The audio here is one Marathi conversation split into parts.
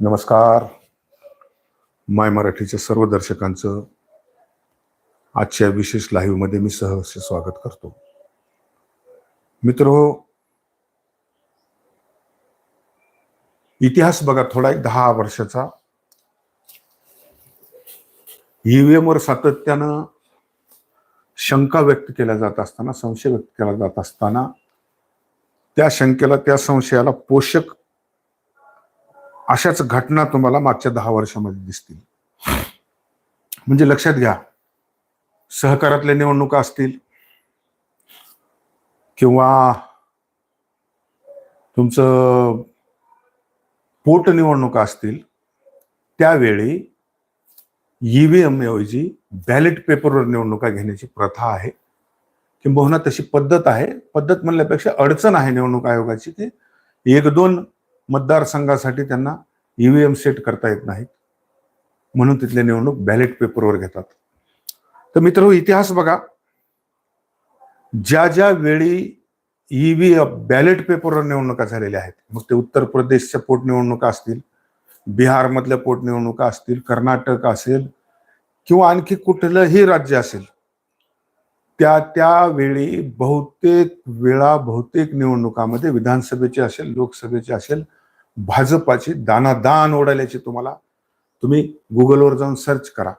नमस्कार. माय मराठीच्या सर्व दर्शकांचं आजच्या विशेष लाईव्हमध्ये मी सहर्ष स्वागत करतो. मित्र हो इतिहास बघा थोडा एक दहा वर्षाचा. ईव्हीएमवर सातत्यानं शंका व्यक्त केल्या जात असताना संशय व्यक्त केला जात असताना त्या शंकेला त्या संशयाला पोषक अशाच घटना तुम्हाला मागच्या दहा वर्षामध्ये दिसतील. म्हणजे लक्षात घ्या सहकारातल्या निवडणुका असतील किंवा तुमचं पोटनिवडणुका असतील त्यावेळी ईव्हीएम ऐवजी बॅलेट पेपरवर निवडणुका घेण्याची प्रथा आहे. किंबहुना तशी पद्धत आहे. पद्धत म्हणल्यापेक्षा अडचण आहे निवडणूक आयोगाची की एक दोन मतदारसंघासाठी त्यांना ईव्हीएम सेट करता येत नाहीत. म्हणून तिथल्या निवडणूक बॅलेट पेपरवर घेतात. तर मित्र इतिहास बघा. ज्या ज्या वेळी ईव्ही बॅलेट पेपरवर निवडणुका झालेल्या आहेत मग ते उत्तर प्रदेशच्या पोटनिवडणुका असतील बिहारमधल्या पोटनिवडणुका असतील कर्नाटक असेल किंवा आणखी कुठलंही राज्य असेल त्या त्यावेळी बहुतेक वेळा बहुतेक निवडणुकामध्ये विधानसभेचे असेल लोकसभेचे असेल भाजपाची दानादान ओढायची तुम्हाला तुम्ही गुगलवर जाऊन सर्च करा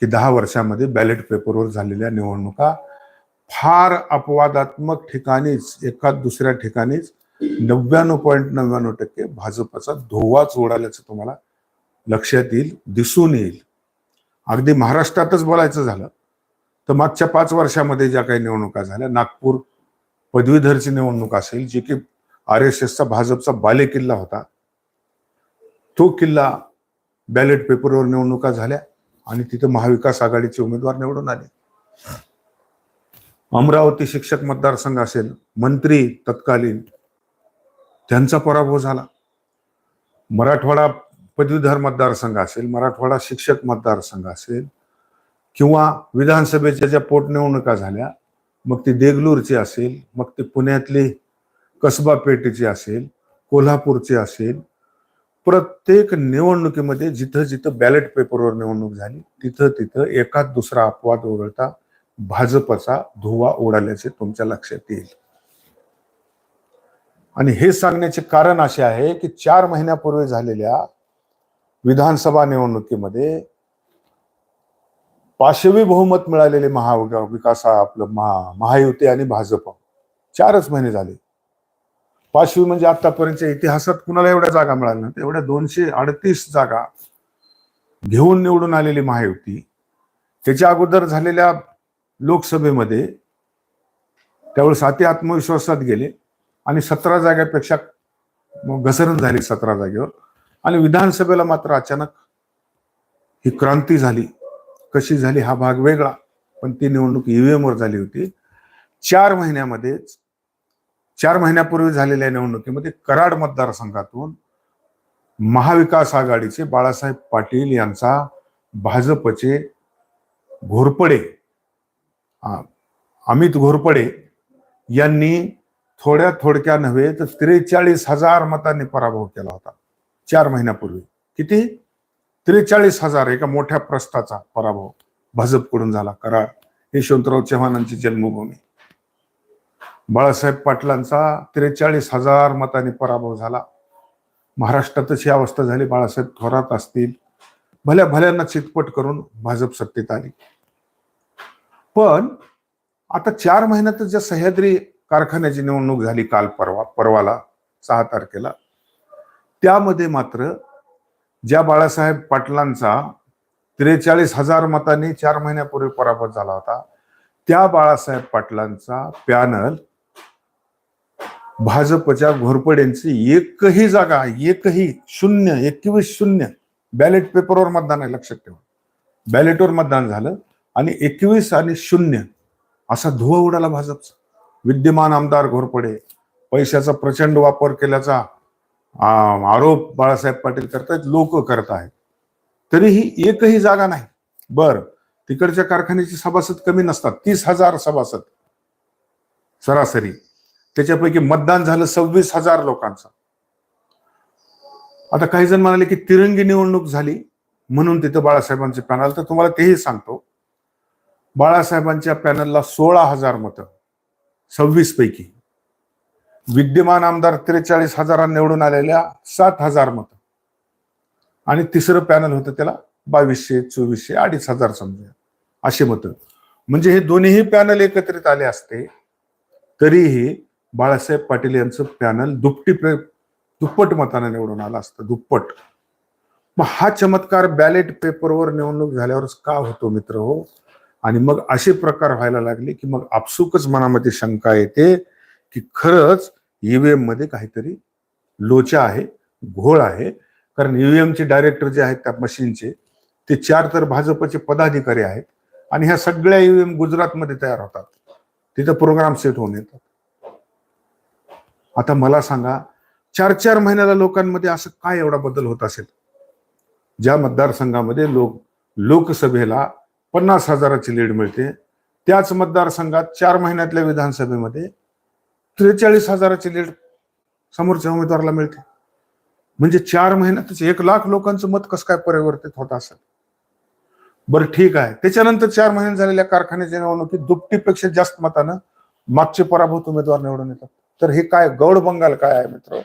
की दहा वर्षामध्ये बॅलेट पेपरवर झालेल्या निवडणुका फार अपवादात्मक ठिकाणीच एखाद दुसऱ्या ठिकाणीच नव्याण्णव पॉईंट नव्याण्णव टक्के भाजपचा धोवाच उडाल्याचं तुम्हाला लक्षात येईल दिसून येईल. अगदी महाराष्ट्रातच बोलायचं झालं तर मागच्या पाच वर्षामध्ये ज्या काही निवडणुका झाल्या नागपूर पदवीधरची निवडणूक असेल जी की आर एस एसचा भाजपचा बालेकिल्ला होता. तो किल्ला बॅलेट पेपरवर निवडणुका झाल्या आणि तिथे महाविकास आघाडीचे उमेदवार निवडून आले. अमरावती शिक्षक मतदारसंघ असेल मंत्री तत्कालीन त्यांचा पराभव झाला. मराठवाडा पदवीधर मतदारसंघ असेल मराठवाडा शिक्षक मतदारसंघ असेल किंवा विधानसभेच्या ज्या पोटनिवडणुका झाल्या मग ती देगलूरची असेल मग ती पुण्यातली कसबा पेठेची असेल कोल्हापूरची असेल प्रत्येक निवडणुकीमध्ये जिथं जिथं बॅलेट पेपरवर निवडणूक झाली तिथं तिथं एकाच दुसरा अपवाद वगळता भाजपचा धुवा उडाल्याचे तुमच्या लक्षात येईल. आणि हे सांगण्याचे कारण असे आहे की चार महिन्यापूर्वी झालेल्या विधानसभा निवडणुकीमध्ये पाचशेवी बहुमत मिळालेले महाविकास आपलं महा महायुती आणि भाजप. चारच महिने झाले. पाचवी म्हणजे आतापर्यंतच्या इतिहासात कुणाला एवढ्या जागा मिळाल्या नाही एवढ्या दोनशे अडतीस जागा घेऊन निवडून आलेली महायुती. त्याच्या अगोदर झालेल्या लोकसभेमध्ये त्यावेळेस अति आत्मविश्वासात गेले आणि सतरा जाग्यापेक्षा घसरण झाली सतरा जागेवर. आणि विधानसभेला मात्र अचानक ही क्रांती झाली. कशी झाली हा भाग वेगळा पण ती निवडणूक ईव्हीएमवर झाली होती. चार महिन्यामध्येच चार महिन्यापूर्वी झालेल्या निवडणुकीमध्ये कराड मतदारसंघातून महाविकास आघाडीचे बाळासाहेब पाटील यांचा भाजपचे घोरपडे अमित घोरपडे यांनी थोड्या थोडक्या नव्हे तर त्रेचाळीस हजार मतांनी पराभव केला होता. चार महिन्यापूर्वी. किती? त्रेचाळीस हजार एका मोठ्या प्रस्ताचा पराभव भाजपकडून झाला कराड. यशवंतराव चव्हाणांची जन्मभूमी. बाळासाहेब पाटलांचा त्रेचाळीस हजार मतांनी पराभव झाला. महाराष्ट्रातच ही अवस्था झाली बाळासाहेब थोरात असतील. भल्या भल्यांना चितपट करून भाजप सत्तेत आली. पण आता चार महिन्यातच ज्या सह्याद्री कारखान्याची निवडणूक झाली काल परवा परवाला सहा तारखेला त्यामध्ये मात्र ज्या बाळासाहेब पाटलांचा त्रेचाळीस हजार मतांनी चार महिन्यापूर्वी पराभव झाला होता त्या बाळासाहेब पाटलांचा पॅनल भाजपच्या घोरपड्यांची एकही जागा एकही शून्य एकवीस शून्य बॅलेट पेपरवर मतदान आहे लक्षात ठेवा. बॅलेटवर मतदान झालं आणि एकवीस आणि शून्य असा धुवा उडाला भाजपचा. विद्यमान आमदार घोरपडे पैशाचा प्रचंड वापर केल्याचा आरोप बाळासाहेब पाटील करतायत लोक करत आहेत तरीही एकही जागा नाही. बर तिकडच्या कारखान्याची सभासद कमी नसतात तीस हजार सभासद. सरासरी. त्याच्यापैकी मतदान झालं सव्वीस हजार लोकांचं. आता काही जण म्हणाले की तिरंगी निवडणूक झाली म्हणून तिथं बाळासाहेबांचे पॅनल तर तुम्हाला तेही सांगतो बाळासाहेबांच्या पॅनलला सोळा हजार मतं सव्वीस पैकी. विद्यमान आमदार त्रेचाळीस हजारांनी निवडून आलेल्या सात हजार मतं. आणि तिसरं पॅनल होतं त्याला बावीसशे चोवीसशे अडीच हजार समजा असे मतं. म्हणजे हे दोन्हीही पॅनल एकत्रित आले असते तरीही बाळासाहेब पाटील यांचं पॅनल दुपटी प्रे- दुप्पट मताने निवडून आलं असतं दुप्पट. मग हा चमत्कार बॅलेट पेपरवर निवडणूक झाल्यावरच का होतो मित्र हो? आणि मग असे प्रकार व्हायला लागले की मग आपसुकच मनामध्ये शंका येते की खरंच ईव्हीएममध्ये काहीतरी लोचा आहे घोळ आहे. कारण ईव्हीएम चे डायरेक्टर जे आहेत त्या मशीनचे ते चार तर भाजपचे पदाधिकारी आहेत. आणि ह्या सगळ्या ईव्हीएम गुजरातमध्ये तयार होतात. तिथं प्रोग्राम सेट होऊन येतात. आता मला सांगा चार चार महिन्याला लोकांमध्ये असं काय एवढा बदल होत असेल? ज्या मतदारसंघामध्ये लोक लोकसभेला पन्नास हजाराची लीड मिळते त्याच मतदारसंघात चार महिन्यातल्या विधानसभेमध्ये त्रेचाळीस हजाराची लीड समोरच्या उमेदवाराला मिळते. म्हणजे चार महिन्यातच एक लाख लोकांचं मत कसं काय परिवर्तित होत असेल? बरं ठीक आहे. त्याच्यानंतर चार महिने झालेल्या कारखान्याच्या निवडणुकीत दुपटीपेक्षा जास्त मतानं मागचे पराभूत उमेदवार निवडून येतात. तर हे काय गौड बंगाल काय आहे मित्र?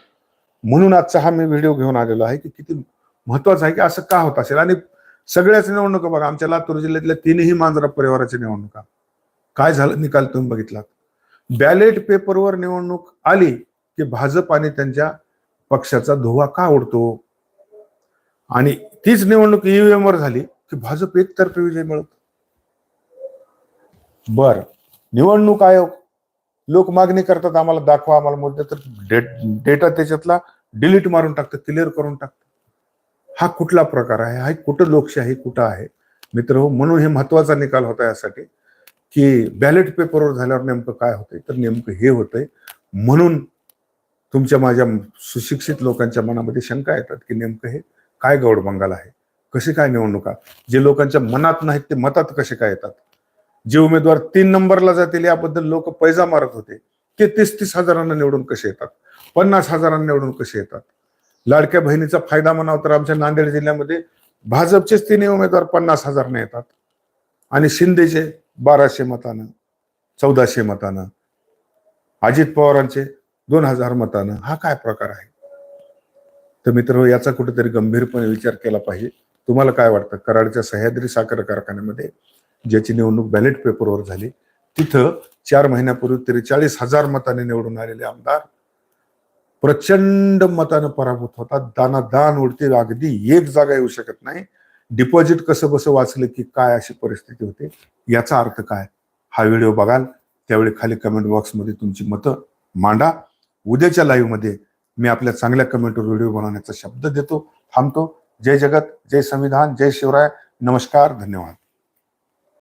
म्हणून आजचा हा मी व्हिडिओ घेऊन आलेलो आहे की किती महत्वाचं आहे की असं का होत असेल? आणि सगळ्याच निवडणुका बघा आमच्या लातूर जिल्ह्यातल्या तीनही मांजरा परिवाराच्या निवडणुका. काय झालं? निकाल तुम्ही बघितला बॅलेट पेपरवर निवडणूक आली की भाजप आणि त्यांच्या पक्षाचा धुवा का उडतो? आणि तीच निवडणूक ईव्हीएम वर झाली की भाजप एकतर्फी विजय मिळवतो. बर. निवडणूक आयोग लोक मागणी करतात आम्हाला दाखवा आम्हाला मुद्दे तर डेटा त्याच्यातला डिलीट मारून टाकतं क्लिअर करून टाकतं हा कुठला प्रकार आहे? हा कुठं लोकशाही कुठं आहे? मित्र हो म्हणून हे महत्त्वाचा निकाल होता यासाठी की बॅलेट पेपरवर झाल्यावर नेमकं काय होतंय? तर नेमकं हे होतंय म्हणून तुमच्या माझ्या सुशिक्षित लोकांच्या मनामध्ये शंका येतात की नेमकं हे काय गौड बंगाल आहे? कशी काय निवडणुका? जे लोकांच्या मनात नाहीत ते मतात कसे काय येतात? जे उमेदवार तीन नंबरला जातील याबद्दल लोक पैजा मारत होते. ते तीस तीस हजारांना निवडून कसे येतात? पन्नास हजारांना निवडून कसे येतात? लाडक्या बहिणीचा फायदा म्हणावा तर आमच्या नांदेड जिल्ह्यामध्ये भाजपचेच तिन्ही उमेदवार पन्नास हजारने येतात. आणि शिंदेचे बाराशे मतानं चौदाशे मतानं अजित पवारांचे दोन हजार मतानं हा काय प्रकार आहे? तर मित्र याचा कुठेतरी गंभीरपणे विचार केला पाहिजे. तुम्हाला काय वाटतं? कराडच्या सह्याद्री साखर कारखान्यामध्ये ज्याची निवडणूक बॅलेट पेपरवर झाली. तिथं चार महिन्यापूर्वी त्रेचाळीस हजार मताने निवडून आलेले आमदार प्रचंड मतानं पराभूत होतात. दानादान उडतील अगदी एक जागा येऊ शकत नाही. डिपॉझिट कसं बसं वाचलं की काय अशी परिस्थिती होते? याचा अर्थ काय? हा व्हिडिओ बघाल. त्यावेळी खाली कमेंट बॉक्समध्ये तुमची मतं मांडा. उद्याच्या लाईव्हमध्ये मी आपल्या चांगल्या कमेंटवर व्हिडिओ बनवण्याचा शब्द देतो थांबतो. जय जगत जय संविधान जय शिवराय. नमस्कार धन्यवाद.